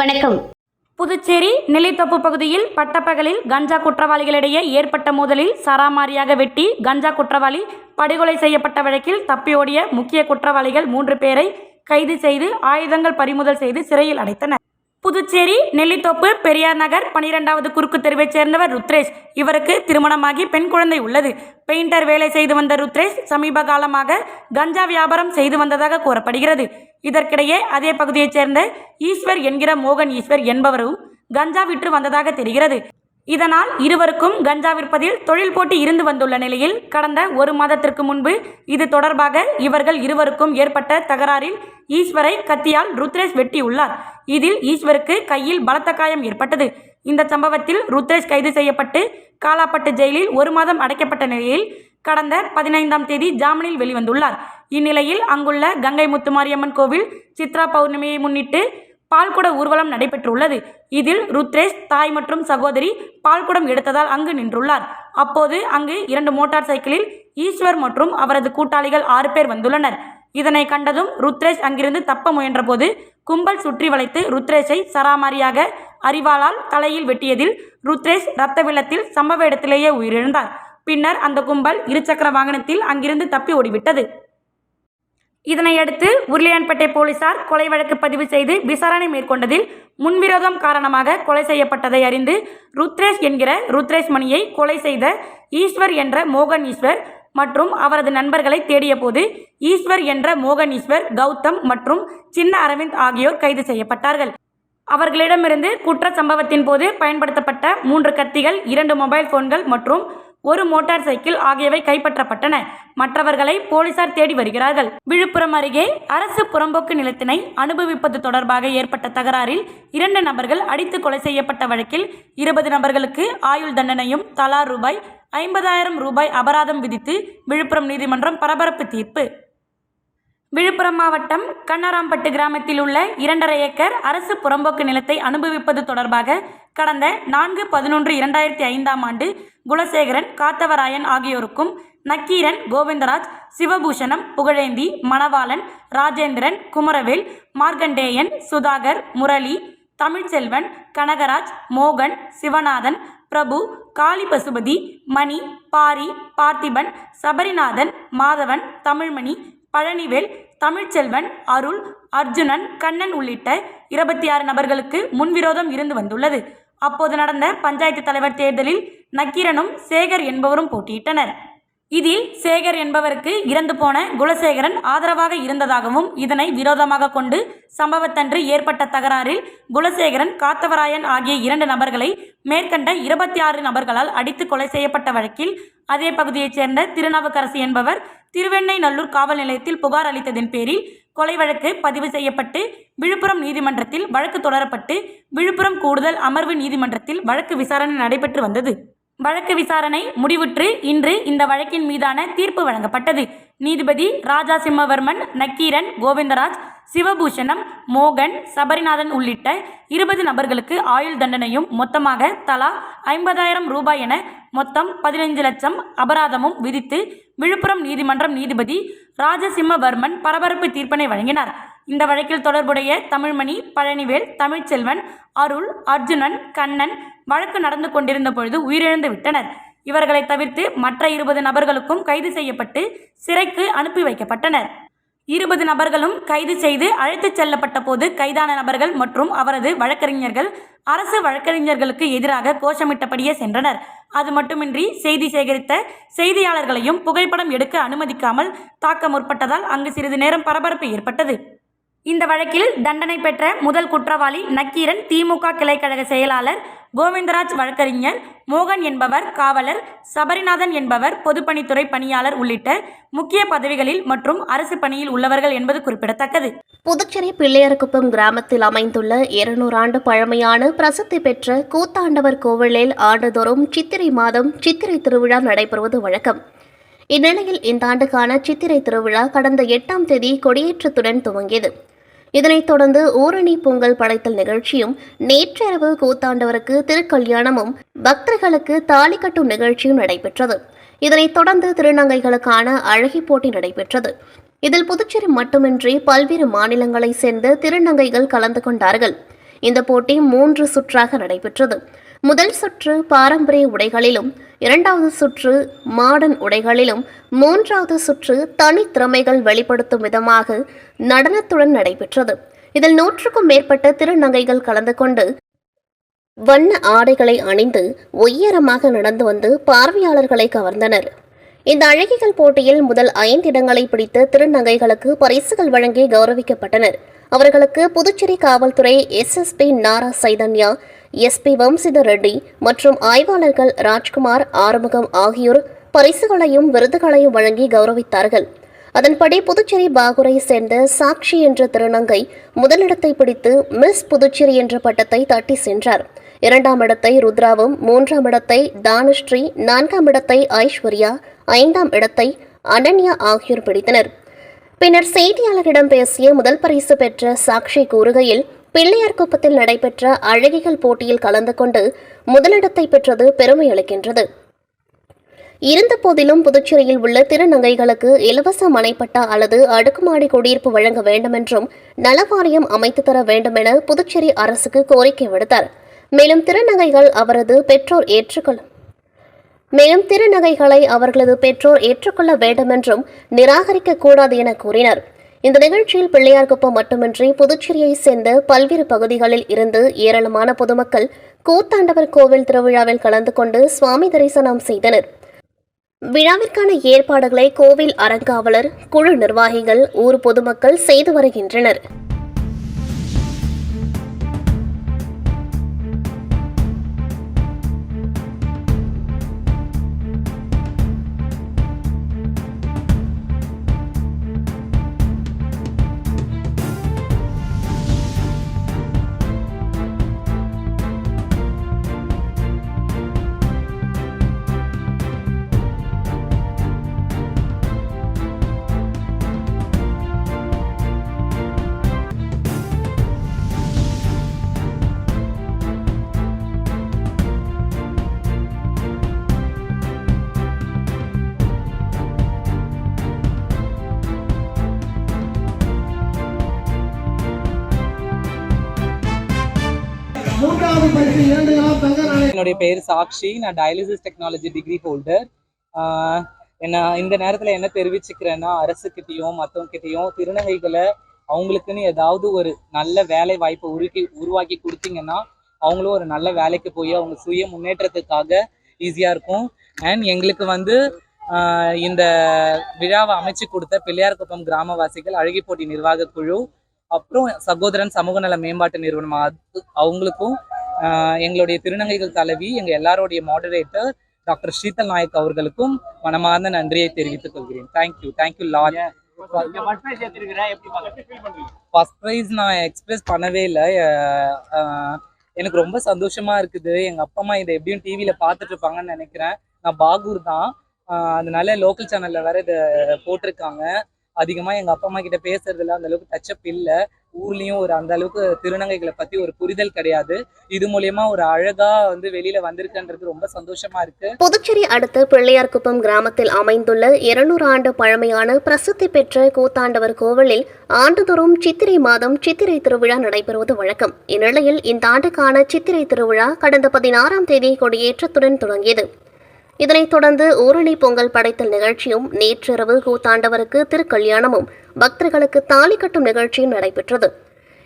வணக்கம். புதுச்சேரி நெல்லித்தோப்பு பகுதியில் பட்டப்பகலில் கஞ்சா குற்றவாளிகளிடையே ஏற்பட்ட மோதலில் சராமாரியாக வெட்டி கஞ்சா குற்றவாளி படுகொலை செய்யப்பட்ட வழக்கில் தப்பியோடிய முக்கிய குற்றவாளிகள் மூன்று பேரை கைது செய்து ஆயுதங்கள் பறிமுதல் செய்து சிறையில் அடைத்தனர். புதுச்சேரி நெல்லித்தோப்பு பெரியார் நகர் பனிரெண்டாவது குறுக்கு தெருவைச் சேர்ந்தவர் ருத்ரேஷ். இவருக்கு திருமணமாகி பெண் குழந்தை உள்ளது. பெயிண்டர் வேலை செய்து வந்த ருத்ரேஷ் சமீப காலமாக கஞ்சா வியாபாரம் செய்து வந்ததாக கூறப்படுகிறது. இதற்கிடையே அதே பகுதியைச் சேர்ந்த ஈஸ்வர் என்கிற மோகன் ஈஸ்வர் என்பவரும் கஞ்சா விற்று வந்ததாக தெரிகிறது. இதனால் இருவருக்கும் கஞ்சா விற்பதில் தொழில் போட்டி இருந்து வந்துள்ள நிலையில் கடந்த ஒரு மாதத்திற்கு முன்பு இது தொடர்பாக இவர்கள் இருவருக்கும் ஏற்பட்ட தகராறில் ஈஸ்வரை கத்தியால் ருத்ரேஷ் வெட்டியுள்ளார். இதில் ஈஸ்வருக்கு கையில் பலத்த காயம் ஏற்பட்டது. இந்த சம்பவத்தில் ருத்ரேஷ் கைது செய்யப்பட்டு காலாப்பட்டு ஜெயிலில் ஒரு மாதம் அடைக்கப்பட்ட நிலையில் கடந்த பதினைந்தாம் தேதி ஜாமீனில் வெளிவந்துள்ளார். இந்நிலையில் அங்குள்ள கங்கை முத்துமாரியம்மன் கோவில் சித்ரா பௌர்ணமியை முன்னிட்டு பால்குட ஊர்வலம் நடைபெற்றுள்ளது. இதில் ருத்ரேஷ் தாய் மற்றும் சகோதரி பால்குடம் எடுத்ததால் அங்கு நின்றுள்ளார். அப்போது அங்கு இரண்டு மோட்டார் சைக்கிளில் ஈஸ்வர் மற்றும் அவரது கூட்டாளிகள் ஆறு பேர் வந்துள்ளனர். இதனை கண்டதும் ருத்ரேஷ் அங்கிருந்து தப்ப முயன்றபோது கும்பல் சுற்றி வளைத்து ருத்ரேஷை சராமாரியாக அறிவாளால் தலையில் வெட்டியதில் ருத்ரேஷ் இரத்த வெள்ளத்தில் சம்பவ இடத்திலேயே உயிரிழந்தார். பின்னர் அந்த கும்பல் இருசக்கர வாகனத்தில் அங்கிருந்து தப்பி ஓடிவிட்டது. இதனையடுத்து உருளையான்பேட்டை போலீசார் கொலை வழக்கு பதிவு செய்து விசாரணை மேற்கொண்டதில் முன்விரோதம் காரணமாக கொலை செய்யப்பட்டதை அறிந்து ருத்ரேஷ் என்கிற ருத்ரேஷ் மணியை கொலை செய்த ஈஸ்வர் என்ற மோகன் ஈஸ்வர் மற்றும் அவரது நண்பர்களை தேடியபோது ஈஸ்வர் என்ற மோகன் ஈஸ்வர் கௌதம் மற்றும் சின்ன அரவிந்த் ஆகியோர் கைது செய்யப்பட்டார்கள். அவர்களிடமிருந்து குற்ற சம்பவத்தின் போது பயன்படுத்தப்பட்ட மூன்று கத்திகள் இரண்டு மொபைல் போன்கள் மற்றும் ஒரு மோட்டார் சைக்கிள் ஆகியவை கைப்பற்றப்பட்டன. மற்றவர்களை போலீசார் தேடி வருகிறார்கள். விழுப்புரம் அருகே அரசு புறம்போக்கு நிலத்தினை அனுபவிப்பது தொடர்பாக ஏற்பட்ட தகராறில் இரண்டு நபர்கள் அடித்து கொலை செய்யப்பட்ட வழக்கில் இருபது நபர்களுக்கு ஆயுள் தண்டனையும் தலா ரூபாய் ஐம்பதாயிரம் ரூபாய் அபராதம் விதித்து விழுப்புரம் நீதிமன்றம் பரபரப்பு தீர்ப்பு. விழுப்புரம் மாவட்டம் கண்ணாராம்பட்டு கிராமத்தில் உள்ள இரண்டரை ஏக்கர் அரசு புறம்போக்கு நிலத்தை அனுபவிப்பது தொடர்பாக கடந்த நான்கு பதினொன்று இரண்டாயிரத்தி ஐந்தாம் ஆண்டு குலசேகரன் காத்தவராயன் ஆகியோருக்கும் நக்கீரன் கோவிந்தராஜ் சிவபூஷணம் புகழேந்தி மணவாளன் ராஜேந்திரன் குமரவேல் மார்க்கண்டேயன் சுதாகர் முரளி தமிழ்ச்செல்வன் கனகராஜ் மோகன் சிவநாதன் பிரபு காளி பசுபதி மணி பாரி பார்த்திபன் சபரிநாதன் மாதவன் தமிழ்மணி பழனிவேல் தமிழ்ச்செல்வன் அருள் அர்ஜுனன் கண்ணன் உள்ளிட்ட இருபத்தி ஆறு நபர்களுக்கு முன்விரோதம் இருந்து வந்துள்ளது. அப்போது நடந்த பஞ்சாயத்து தலைவர் தேர்தலில் நக்கீரனும் சேகர் என்பவரும் போட்டியிட்டனர். இதில் சேகர் என்பவருக்கு இறந்து போன குலசேகரன் ஆதரவாக இருந்ததாகவும் இதனை விரோதமாக கொண்டு சம்பவத்தன்று ஏற்பட்ட தகராறில் குலசேகரன் காத்தவராயன் ஆகிய இரண்டு நபர்களை மேற்கண்ட இருபத்தி ஆறு நபர்களால் அடித்து கொலை செய்யப்பட்ட வழக்கில் அதே பகுதியைச் சேர்ந்த திருநாவுக்கரசு என்பவர் திருவெண்ணைநல்லூர் காவல் நிலையத்தில் புகார் அளித்ததின் பேரில் கொலை வழக்கு பதிவு செய்யப்பட்டு விழுப்புரம் நீதிமன்றத்தில் வழக்கு தொடரப்பட்டு விழுப்புரம் கூடுதல் அமர்வு நீதிமன்றத்தில் வழக்கு விசாரணை நடைபெற்று வந்தது. வழக்கு விசாரணை முடிவுற்று இன்று இந்த வழக்கின் மீதான தீர்ப்பு வழங்கப்பட்டது. நீதிபதி ராஜா சிம்மவர்மன் நக்கீரன் கோவிந்தராஜ் சிவபூஷணம் மோகன் சபரிநாதன் உள்ளிட்ட இருபது நபர்களுக்கு ஆயுள் தண்டனையும் மொத்தமாக தலா ஐம்பதாயிரம் ரூபாய் என மொத்தம் பதினைந்து லட்சம் அபராதமும் விதித்து விழுப்புரம் நீதிமன்றம் நீதிபதி ராஜசிம்மவர்மன் பரபரப்பு தீர்ப்பினை வழங்கினார். இந்த வழக்கில் தொடர்புடைய தமிழ்மணி பழனிவேல் தமிழ்ச்செல்வன் அருள் அர்ஜுனன் கண்ணன் வழக்கு நடந்து கொண்டிருந்த பொழுது உயிரிழந்து விட்டனர். இவர்களை தவிர்த்து மற்ற இருபது நபர்களுக்கும் கைது செய்யப்பட்டு சிறைக்கு அனுப்பி வைக்கப்பட்டனர். இருபது நபர்களும் கைது செய்து அழைத்துச் செல்லப்பட்ட போது கைதான நபர்கள் மற்றும் அவரது வழக்கறிஞர்கள் அரசு வழக்கறிஞர்களுக்கு எதிராக கோஷமிட்டபடியே சென்றனர். அது மட்டுமின்றி செய்தி சேகரித்த செய்தியாளர்களையும் புகைப்படம் எடுக்க அனுமதிக்காமல் தாக்க முற்பட்டதால் அங்கு சிறிது நேரம் பரபரப்பு ஏற்பட்டது. இந்த வழக்கில் தண்டனை பெற்ற முதல் குற்றவாளி நக்கீரன் திமுக கிளைக்கழக செயலாளர் கோவிந்தராஜ் வழக்கறிஞர் மோகன் என்பவர் காவலர் சபரிநாதன் என்பவர் பொதுப்பணித்துறை பணியாளர் உள்ளிட்ட முக்கிய பதவிகளில் மற்றும் அரசு பணியில் உள்ளவர்கள் என்பது குறிப்பிடத்தக்கது. புதுச்சேரி பிள்ளையர்குப்பம் கிராமத்தில் அமைந்துள்ள இருநூறு ஆண்டு பழமையான பிரசித்தி பெற்ற கூத்தாண்டவர் கோவிலில் ஆண்டுதோறும் சித்திரை மாதம் சித்திரை திருவிழா நடைபெறுவது வழக்கம். இந்நிலையில் இந்த ஆண்டுக்கான சித்திரை திருவிழா கடந்த எட்டாம் தேதி கொடியேற்றத்துடன் துவங்கியது. இதனைத் தொடர்ந்து ஊரணி பொங்கல் படைத்தல் நிகழ்ச்சியும் நேற்றிரவு கூத்தாண்டவருக்கு திருக்கல்யாணமும் பக்தர்களுக்கு தாலி கட்டும் நிகழ்ச்சியும் நடைபெற்றது. இதனைத் தொடர்ந்து திருநங்கைகளுக்கான அழகி போட்டி நடைபெற்றது. இதில் புதுச்சேரி மட்டுமின்றி பல்வேறு மாநிலங்களைச் சேர்ந்த திருநங்கைகள் கலந்து கொண்டார்கள். இந்த போட்டி மூன்று சுற்றாக நடைபெற்றது. முதல் சுற்று பாரம்பரிய உடைகளிலும் இரண்டாவது சுற்று மாடர்ன் உடைகளிலும் மூன்றாவது சுற்று தனித்திறமைகள் வெளிப்படுத்தும் விதமாக நடனத்துடன் நடைபெற்றது. இதில் நூற்றுக்கும் மேற்பட்ட திருநங்கைகள் கலந்து கொண்டு வண்ண ஆடைகளை அணிந்து உயரமாக நடந்து வந்து பார்வையாளர்களை கவர்ந்தனர். இந்த அழகிகள் போட்டியில் முதல் ஐந்து இடங்களை பிடித்த திருநங்கைகளுக்கு பரிசுகள் வழங்கி கௌரவிக்கப்பட்டனர். அவர்களுக்கு புதுச்சேரி காவல்துறை எஸ்எஸ்பி நாரா சைதன்யா எஸ்பி வம்சிதர் ரெட்டி மற்றும் ஆய்வாளர்கள் ராஜ்குமார் ஆறுமுகம் ஆகியோர் பரிசுகளையும் விருதுகளையும் வழங்கி கௌரவித்தார்கள். அதன்படி புதுச்சேரி பாகூரை சேர்ந்த சாக்ஷி என்ற திருநங்கை முதலிடத்தை பிடித்து மிஸ் புதுச்சேரி என்ற பட்டத்தை தட்டி சென்றார். இரண்டாம் இடத்தை ருத்ராவும் மூன்றாம் இடத்தை தானுஸ்ரீ நான்காம் இடத்தை ஐஸ்வர்யா ஐந்தாம் இடத்தை அனன்யா ஆகியோர் பிடித்தனர். பின்னர் செய்தியாளரிடம் பேசிய முதல் பரிசு பெற்ற சாக்ஷி கூறுகையில் பிள்ளையார்குப்பத்தில் நடைபெற்ற அழகிகள் போட்டியில் கலந்து கொண்டு முதலிடத்தை பெற்றது பெருமை அளிக்கின்றது. இருந்தபோதிலும் புதுச்சேரியில் உள்ள திருநங்கைகளுக்கு இலவச மனைப்பட்டா அல்லது அடுக்குமாடி குடியிருப்பு வழங்க வேண்டுமென்றும் நலவாரியம் அமைத்து தர வேண்டுமென புதுச்சேரி அரசுக்கு கோரிக்கை விடுத்தார். மேலும் திருநங்கைகள் அவரது பெற்றோர் ஏற்றுக்கொள்ள மேலும் திருநகைகளை அவர்களது பெற்றோர் ஏற்றுக்கொள்ள வேண்டுமென்றும் நிராகரிக்க கூடாது என கூறினர். இந்த நிகழ்ச்சியில் பிள்ளையார்குப்பம் மட்டுமின்றி புதுச்சேரியை சேர்ந்த பல்வேறு பகுதிகளில் இருந்து ஏராளமான பொதுமக்கள் கூத்தாண்டவர் கோவில் திருவிழாவில் கலந்து கொண்டு சுவாமி தரிசனம் செய்தனர். விழாவிற்கான ஏற்பாடுகளை கோவில் அறங்காவலர் குழு நிர்வாகிகள் ஊர் பொதுமக்கள் செய்து வருகின்றனர். என்னுடைய பேர் சாக்ஷி. நான் டயாலிசிஸ் டெக்னாலஜி டிகிரி ஹோல்டர் என்ன இந்த நேரத்தில் என்ன தெரிவிச்சுக்கிறேன்னா அரசுக்கிட்டேயும் மற்றவங்கிட்டையும் திருநங்கைகளை அவங்களுக்குன்னு ஏதாவது ஒரு நல்ல வேலை வாய்ப்பை உருக்கி உருவாக்கி கொடுத்தீங்கன்னா அவங்களும் ஒரு நல்ல வேலைக்கு போய் அவங்க சுய முன்னேற்றத்துக்காக ஈஸியாக இருக்கும். அண்ட் எங்களுக்கு வந்து இந்த விழாவை அமைச்சு கொடுத்த பிள்ளையார்குப்பம் கிராமவாசிகள் அழகி போட்டி நிர்வாக குழு அப்புறம் சகோதரன் சமூக நல மேம்பாட்டு நிறுவனம் அது அவங்களுக்கும் எங்களுடைய திருநங்கைகள் தலைவி எங்க எல்லாருடைய மாடரேட்டர் டாக்டர் ஸ்ரீதல் நாயக் அவர்களுக்கும் மனமார்ந்த நன்றியை தெரிவித்துக் கொள்கிறேன். Thank you thank you lot first prize நான் எக்ஸ்பிரஸ் பண்ணவே இல்லை. எனக்கு ரொம்ப சந்தோஷமா இருக்குது. எங்க அப்பா அம்மா இதை எப்படியும் டிவியில பார்த்துட்டு இருப்பாங்கன்னு நினைக்கிறேன். நான் பாகூர் தான். அதனால லோக்கல் சேனல்ல வேற இதை போட்டிருக்காங்க. அதிகமா எங்க அப்பா அம்மா கிட்ட பேசுறதுல அந்த அளவுக்கு டச்சப் இல்ல. ஊர்லயும் ஒரு அந்த அளவுக்கு திருநங்கைகளை பத்தி ஒரு புரிதல் கிடையாது. இது மூலியமா ஒரு அழகா வந்து வெளியில வந்திருக்குன்றது ரொம்ப சந்தோஷமா இருக்கு. புதுச்சேரி அடுத்த பிள்ளையார்குப்பம் கிராமத்தில் அமைந்துள்ள இருநூறு ஆண்டு பழமையான பிரசித்தி பெற்ற கூத்தாண்டவர் கோவிலில் ஆண்டுதோறும் சித்திரை மாதம் சித்திரை திருவிழா நடைபெறுவது வழக்கம். இந்நிலையில் இந்த ஆண்டுக்கான சித்திரை திருவிழா கடந்த பதினாறாம் தேதி கொடியேற்றத்துடன் தொடங்கியது. இதனைத் தொடர்ந்து ஊரணி பொங்கல் படைத்தல் நிகழ்ச்சியும் நேற்றிரவு கூத்தாண்டவருக்கு திருக்கல்யாணமும் பக்தர்களுக்கு தாலி கட்டும் நிகழ்ச்சியும் நடைபெற்றது.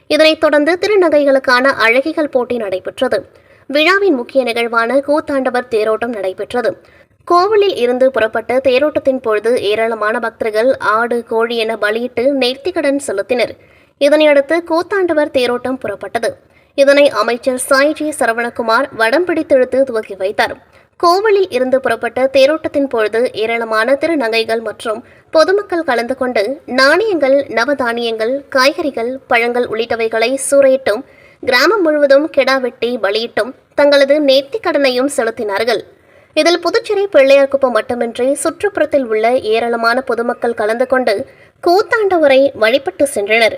இதனைத் தொடர்ந்து திருநகைகளுக்கான அழகிகள் போட்டி நடைபெற்றது. விழாவின் முக்கிய நிகழ்வான கூத்தாண்டவர் தேரோட்டம் நடைபெற்றது. கோவிலில் இருந்து புறப்பட்ட தேரோட்டத்தின் பொழுது ஏராளமான பக்தர்கள் ஆடு கோழி என பலியிட்டு நேர்த்திக்கடன் செலுத்தினர். இதனையடுத்து கூத்தாண்டவர் தேரோட்டம் புறப்பட்டது. இதனை அமைச்சர் சாய்ஜி சரவணகுமார் வடம் பிடித்தெழுத்து துவக்கி வைத்தார். கோவிலில் இருந்து புறப்பட்ட தேரோட்டத்தின் பொழுது ஏராளமான திருநங்கைகள் மற்றும் பொதுமக்கள் கலந்து கொண்டு நாணயங்கள் நவதானியங்கள் காய்கறிகள் பழங்கள் உள்ளிட்டவைகளை சூறையிட்டும் கிராமம் முழுவதும் கெடா வெட்டி பலியிட்டும் தங்களது நேர்த்திக் கடனையும் செலுத்தினார்கள். இதில் புதுச்சேரி பிள்ளையார்குப்பம் மட்டுமின்றி சுற்றுப்புறத்தில் உள்ள ஏராளமான பொதுமக்கள் கலந்து கொண்டு கூத்தாண்டவரை வழிபட்டு சென்றனர்.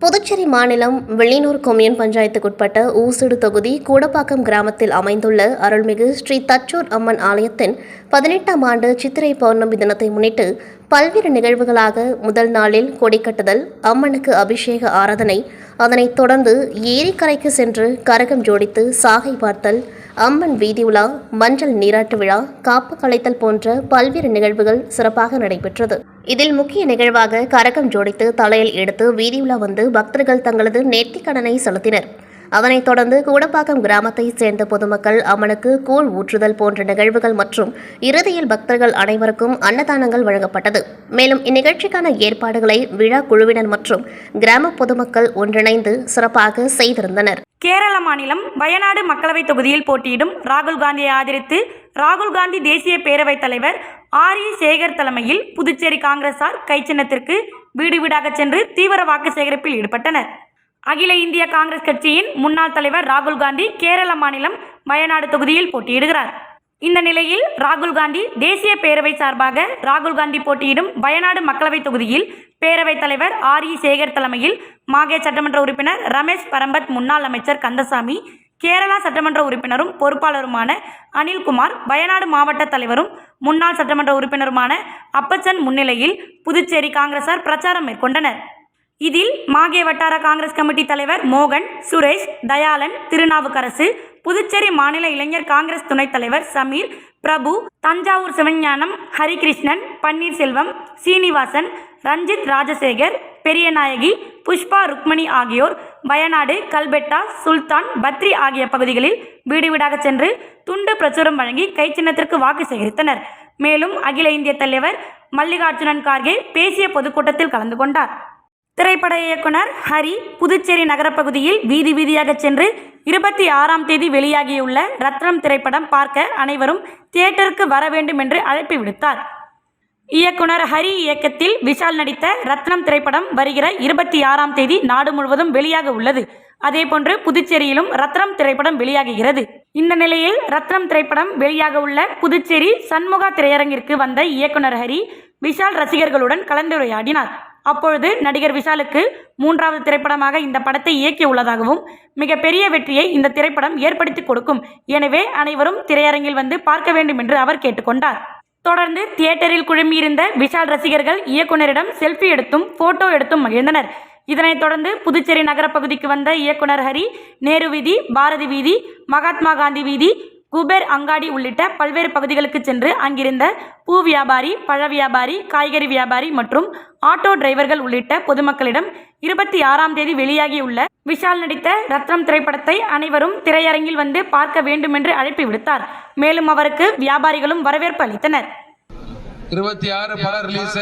புதுச்சேரி மாநிலம் வெளியூர் கொம்யூன் பஞ்சாயத்துக்குட்பட்ட ஊசுடு தொகுதி கூடப்பாக்கம் கிராமத்தில் அமைந்துள்ள அருள்மிகு ஸ்ரீ தச்சூர் அம்மன் ஆலயத்தின் பதினெட்டாம் ஆண்டு சித்திரை பௌர்ணமி தினத்தை முன்னிட்டு பல்வேறு நிகழ்வுகளாக முதல் நாளில் கொடி கட்டுதல் அம்மனுக்கு அபிஷேக ஆராதனை அதனைத் தொடர்ந்து ஏரிக்கரைக்கு சென்று கரகம் ஜோடித்து சாகை பார்த்தல் அம்மன் வீதி உலா மஞ்சள் நீராட்டு விழா காப்பு கலைத்தல் போன்ற பல்வேறு நிகழ்வுகள் சிறப்பாக நடைபெற்றது. இதில் முக்கிய நிகழ்வாக கரகம் ஜோடித்து தலையில் எடுத்து வீதி உலா வந்து பக்தர்கள் தங்களது நேர்த்திக்கடனை செலுத்தினர். அதனைத் தொடர்ந்து கூடப்பாக்கம் கிராமத்தைச் சேர்ந்த பொதுமக்கள் அம்மனுக்கு கூழ் ஊற்றுதல் போன்ற நிகழ்வுகள் மற்றும் இறுதியில் பக்தர்கள் அனைவருக்கும் அன்னதானங்கள் வழங்கப்பட்டது. மேலும் இந்நிகழ்ச்சிக்கான ஏற்பாடுகளை விழா குழுவினர் மற்றும் கிராம பொதுமக்கள் ஒன்றிணைந்து சிறப்பாக செய்திருந்தனர். கேரள மாநிலம் வயநாடு மக்களவைத் தொகுதியில் போட்டியிடும் ராகுல் காந்தியை ஆதரித்து ராகுல் காந்தி தேசிய பேரவைத் தலைவர் ஆர். இ. சேகர் தலைமையில் புதுச்சேரி காங்கிரசார் கைச்சின்னத்திற்கு வீடு வீடாக சென்று தீவிர வாக்கு சேகரிப்பில் ஈடுபட்டனர். அகில இந்திய காங்கிரஸ் கட்சியின் முன்னாள் தலைவர் ராகுல் காந்தி கேரள மாநிலம் வயநாடு தொகுதியில் போட்டியிடுகிறார். இந்த நிலையில் ராகுல் காந்தி தேசிய பேரவை சார்பாக ராகுல் காந்தி போட்டியிடும் வயநாடு மக்களவைத் தொகுதியில் பேரவைத் தலைவர் ஆர் இ சேகர் தலைமையில் மாகே சட்டமன்ற உறுப்பினர் ரமேஷ் பரம்பத் முன்னாள் அமைச்சர் கந்தசாமி கேரளா சட்டமன்ற உறுப்பினரும் பொறுப்பாளருமான அனில்குமார் வயநாடு மாவட்ட தலைவரும் முன்னாள் சட்டமன்ற உறுப்பினருமான அப்பச்சன் முன்னிலையில் புதுச்சேரி காங்கிரசார் பிரச்சாரம் மேற்கொண்டனர். இதில் மாகே வட்டார காங்கிரஸ் கமிட்டி தலைவர் மோகன் சுரேஷ் தயாளன் திருநாவுக்கரசு புதுச்சேரி மாநில இளைஞர் காங்கிரஸ் துணைத் தலைவர் சமீர் பிரபு தஞ்சாவூர் சிவஞானம் ஹரிகிருஷ்ணன் பன்னீர்செல்வம் சீனிவாசன் ரஞ்சித் ராஜசேகர் பெரியநாயகி புஷ்பா ருக்மணி ஆகியோர் வயநாடு கல்பெட்டா சுல்தான் பத்ரி ஆகிய பகுதிகளில் வீடு வீடாக சென்று துண்டு பிரச்சுரம் வழங்கி கைச்சின்னத்திற்கு வாக்கு சேகரித்தனர். மேலும் அகில இந்திய தலைவர் மல்லிகார்ஜுனன் கார்கே பேசிய பொதுக்கூட்டத்தில் கலந்து கொண்டார். திரைப்பட இயக்குனர் ஹரி புதுச்சேரி நகரப்பகுதியில் வீதி வீதியாக சென்று இருபத்தி ஆறாம் தேதி வெளியாகியுள்ள ரத்னம் திரைப்படம் பார்க்க அனைவரும் தியேட்டருக்கு வர வேண்டும் என்று அழைப்பு விடுத்தார். இயக்குனர் ஹரி இயக்கத்தில் விஷால் நடித்த ரத்னம் திரைப்படம் வருகிற இருபத்தி ஆறாம் தேதி நாடு முழுவதும் வெளியாக உள்ளது. அதேபோன்று புதுச்சேரியிலும் ரத்னம் திரைப்படம் வெளியாகுகிறது. இந்த நிலையில் ரத்னம் திரைப்படம் வெளியாக உள்ள புதுச்சேரி சண்முகா திரையரங்கிற்கு வந்த இயக்குனர் ஹரி விஷால் ரசிகர்களுடன் கலந்துரையாடினார். அப்பொழுது நடிகர் விஷாலுக்கு மூன்றாவது திரைப்படமாக இந்த படத்தை இயக்கியுள்ளதாகவும் மிகப்பெரிய வெற்றியை இந்த திரைப்படம் ஏற்படுத்தி கொடுக்கும். எனவே அனைவரும் திரையரங்கில் வந்து பார்க்க வேண்டும் என்று அவர் கேட்டுக்கொண்டார். தொடர்ந்து தியேட்டரில் குழுமியிருந்த விஷால் ரசிகர்கள் இயக்குனரிடம் செல்ஃபி எடுத்தும் போட்டோ எடுத்தும் மகிழ்ந்தனர். இதனைத் தொடர்ந்து புதுச்சேரி நகரப்பகுதிக்கு வந்த இயக்குனர் ஹரி நேரு வீதி பாரதி வீதி மகாத்மா காந்தி வீதி குபேர் அங்காடி உள்ளிட்ட பல்வேறு பகுதிகளுக்கு சென்று அங்கிருந்த பூ வியாபாரி பழ வியாபாரி காய்கறி வியாபாரி மற்றும் ஆட்டோ டிரைவர்கள் உள்ளிட்ட பொதுமக்களிடம் இருபத்தி ஆறாம் தேதி வெளியாகியுள்ள விஷால் நடித்த ரத்னம் திரைப்படத்தை அனைவரும் திரையரங்கில் வந்து பார்க்க வேண்டும் என்று அழைப்பு விடுத்தார். மேலும் அவருக்கு வியாபாரிகளும் வரவேற்பு அளித்தனர். இருபத்தி ஆறு படம் ரிலீஸ்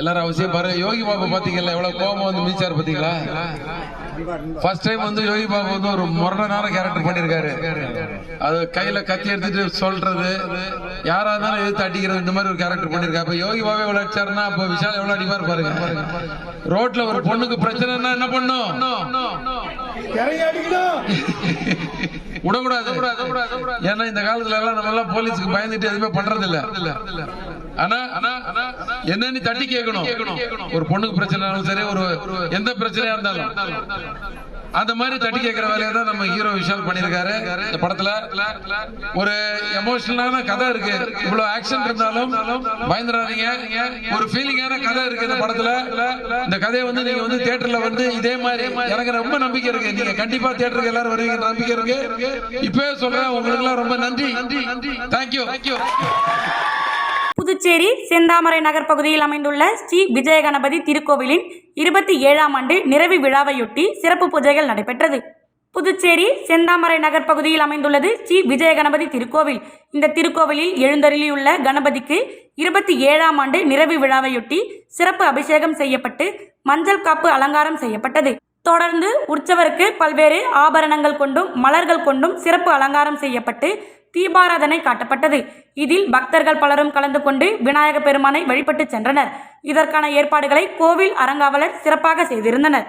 எல்லாரும் அவசியம் பாருங்க. யோகி பாபு பாத்தீங்களா எவ்வளவு கோபம் வந்து மீச்சார் பாத்தீங்களா? ஃபர்ஸ்ட் டைம் வந்து யோகி பாபு வந்து ஒரு முரணான கேரக்டர் பண்ணிருக்காரு அது கையில கத்தி எடுத்துட்டு சொல்றது யாரா இருந்தாலும் எதிர்த்து அடிக்கிறது இந்த மாதிரி ஒரு கேரக்டர் பண்ணிருக்காரு. அப்ப யோகி பாபு எவ்வளவு அடிச்சாருன்னா அப்ப விஷால் எவ்வளவு அடிப்பார் பாருங்க. ரோட்ல ஒரு பொண்ணுக்கு பிரச்சனைன்னா என்ன பண்ணும்? விடக்கூடாது. ஏன்னா இந்த காலத்துல எல்லாம் நம்ம எல்லாம் போலீஸ்க்கு பயந்துட்டு எதுவுமே பண்றது இல்ல ஆனா என்னன்னு தட்டி கேட்கணும். ஒரு பொண்ணுக்கு பிரச்சனை சரி ஒரு எந்த பிரச்சனையா இருந்தாலும். அந்த மாதிரி தட்டி கேட்கிற வேலையை தான் நம்ம ஹீரோ விஷால் பண்ணியிருக்காரு. இந்த படத்துல ஒரு எமோஷனலான கதை இருக்கு. இவ்வளவு ஆக்ஷன் இருந்தாலும் பயந்துடாதீங்க. ஒரு ஃபீலிங்கான கதை இருக்கு இந்த படத்துல. இந்த கதையை வந்து நீங்க வந்து தியேட்டர்ல வந்து இதே மாதிரி எனக்கு ரொம்ப நம்பிக்கை இருக்கு. நீங்க கண்டிப்பா தியேட்டருக்கு எல்லாரும் வருவீங்க. நம்பிக்கை இருக்கு. இப்பவே சொல்றேன். உங்களுக்கு எல்லாம் ரொம்ப நன்றி. Thank you thank you Puducherry Senthamarai Nagar பகுதியில் அமைந்துள்ள ஸ்ரீ விஜய கணபதி திருக்கோவிலின் இருபத்தி ஏழாம் ஆண்டு நிறைவு விழாவையொட்டி சிறப்பு பூஜைகள் நடைபெற்றது. புதுச்சேரி செந்தாமரை நகர் பகுதியில் அமைந்துள்ளது ஸ்ரீ விஜய கணபதி திருக்கோவில். இந்த திருக்கோவிலில் எழுந்தருளியுள்ள கணபதிக்கு இருபத்தி ஏழாம் ஆண்டு நிறைவு விழாவையொட்டி சிறப்பு அபிஷேகம் செய்யப்பட்டு மஞ்சள் காப்பு அலங்காரம் செய்யப்பட்டது. தொடர்ந்து உற்சவருக்கு பல்வேறு ஆபரணங்கள் கொண்டும் மலர்கள் கொண்டும் சிறப்பு அலங்காரம் செய்யப்பட்டு தீபாராதனை காட்டப்பட்டது. இதில் பக்தர்கள் பலரும் கலந்து கொண்டு விநாயக பெருமானை வழிபட்டு சென்றனர். இதற்கான ஏற்பாடுகளை கோவில் அறங்காவலர் சிறப்பாக செய்திருந்தனர்.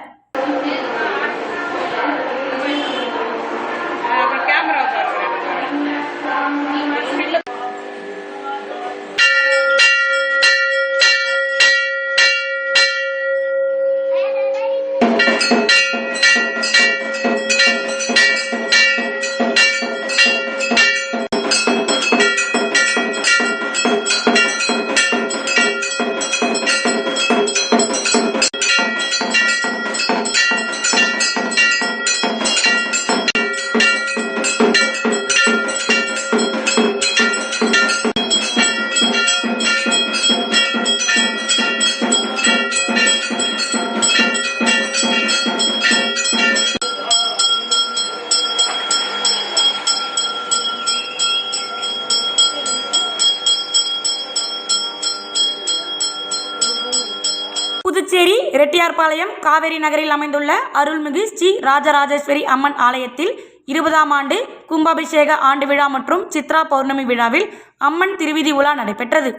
காவேரி நகரில் அமைந்துள்ள அருள்மிகு ஸ்ரீ ராஜராஜேஸ்வரி அம்மன் ஆலயத்தில் இருபதாம் ஆண்டு கும்பாபிஷேக ஆண்டு விழா மற்றும் சித்ரா பௌர்ணமி விழாவில் அம்மன் திருவிதி உலா நடைபெற்றது.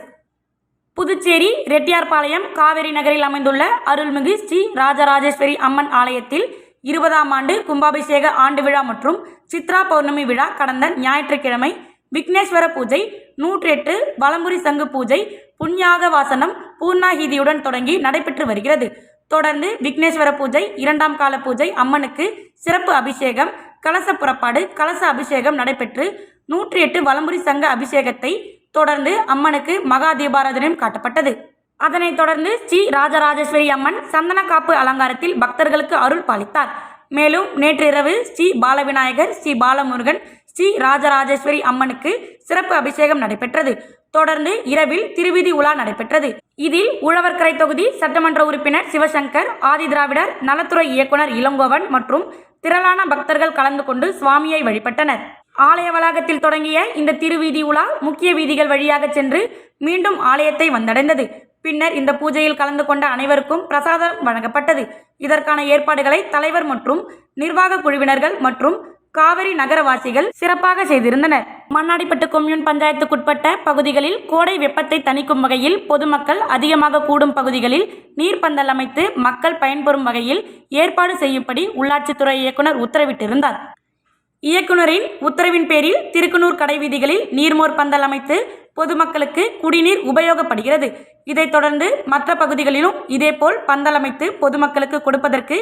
புதுச்சேரி ரெட்டியார்பாளையம் காவேரி நகரில் அமைந்துள்ள அருள்மிகு ஸ்ரீ ராஜராஜேஸ்வரி அம்மன் ஆலயத்தில் இருபதாம் ஆண்டு கும்பாபிஷேக ஆண்டு விழா மற்றும் சித்ரா பௌர்ணமி விழா கடந்த ஞாயிற்றுக்கிழமை விக்னேஸ்வர பூஜை நூற்றெட்டு வலம்புரி சங்கு பூஜை புண்ணியாக வாசனம் பூர்ணாகிதியுடன் தொடங்கி நடைபெற்று வருகிறது. தொடர்ந்து விக்னேஸ்வர பூஜை இரண்டாம் கால பூஜை அம்மனுக்கு சிறப்பு அபிஷேகம் கலச புறப்பாடு கலச அபிஷேகம் நடைபெற்று நூற்றி எட்டு வலம்புரி சங்க அபிஷேகத்தை தொடர்ந்து அம்மனுக்கு மகா தீபாராதனையும் காட்டப்பட்டது. அதனைத் தொடர்ந்து ஸ்ரீ ராஜராஜேஸ்வரி அம்மன் சந்தன காப்பு அலங்காரத்தில் பக்தர்களுக்கு அருள் பாலித்தார். மேலும் நேற்றிரவு ஸ்ரீ பாலவிநாயகர் ஸ்ரீ பாலமுருகன் ஸ்ரீ ராஜராஜேஸ்வரி அம்மனுக்கு சிறப்பு அபிஷேகம் நடைபெற்றது. தொடர்ந்து இரவில் திருவிதி உலா நடைபெற்றது. இதில் உழவர்கரை தொகுதி சட்டமன்ற உறுப்பினர் சிவசங்கர் ஆதிதிராவிடர் நலத்துறை இயக்குனர் இளங்கோவன் மற்றும் திரளான பக்தர்கள் கலந்து கொண்டு சுவாமியை வழிபட்டனர். ஆலய வளாகத்தில் தொடங்கிய இந்த திருவீதி உலா முக்கிய வீதிகள் வழியாக சென்று மீண்டும் ஆலயத்தை வந்தடைந்தது. பின்னர் இந்த பூஜையில் கலந்து கொண்ட அனைவருக்கும் பிரசாதம் வழங்கப்பட்டது. இதற்கான ஏற்பாடுகளை தலைவர் மற்றும் நிர்வாக குழுவினர்கள் மற்றும் காவிரி நகரவாசிகள் சிறப்பாக செய்திருந்தனர். மண்ணாடிப்பட்டு கொம்யூன் பஞ்சாயத்துக்குட்பட்ட பகுதிகளில் கோடை வெப்பத்தை தணிக்கும் வகையில் பொதுமக்கள் அதிகமாக கூடும் பகுதிகளில் நீர்ப்பந்தல் அமைத்து மக்கள் பயன்பெறும் வகையில் ஏற்பாடு செய்யும்படி உள்ளாட்சித்துறை இயக்குனர் உத்தரவிட்டிருந்தார். இயக்குனரின் உத்தரவின் பேரில் திருக்குனூர் கடைவீதிகளில் நீர்மோர் பந்தல் அமைத்து பொதுமக்களுக்கு குடிநீர் உபயோகப்படுகிறது. இதைத் தொடர்ந்து மற்ற பகுதிகளிலும் இதேபோல் பந்தல் அமைத்து பொதுமக்களுக்கு கொடுப்பதற்கு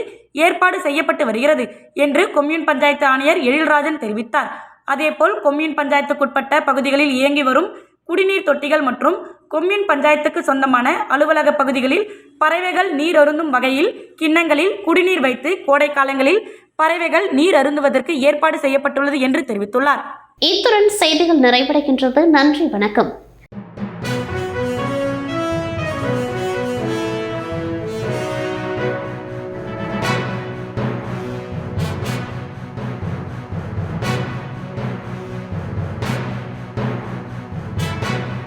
ஏற்பாடு செய்யப்பட்டு வருகிறது என்று கொம்யூன் பஞ்சாயத்து ஆணையர் எழில்ராஜன் தெரிவித்தார். அதேபோல் கொம்யூன் பஞ்சாயத்துக்குட்பட்ட பகுதிகளில் இயங்கி வரும் குடிநீர் தொட்டிகள் மற்றும் கொம்யூன் பஞ்சாயத்துக்கு சொந்தமான அலுவலக பகுதிகளில் பறவைகள் நீர் அருந்தும் வகையில் கிண்ணங்களில் குடிநீர் வைத்து கோடை காலங்களில் பறவைகள் நீர் அருந்துவதற்கு ஏற்பாடு செய்யப்பட்டுள்ளது என்று தெரிவித்துள்ளார். இத்துடன் செய்திகள் நிறைவடைகின்றது. நன்றி வணக்கம்.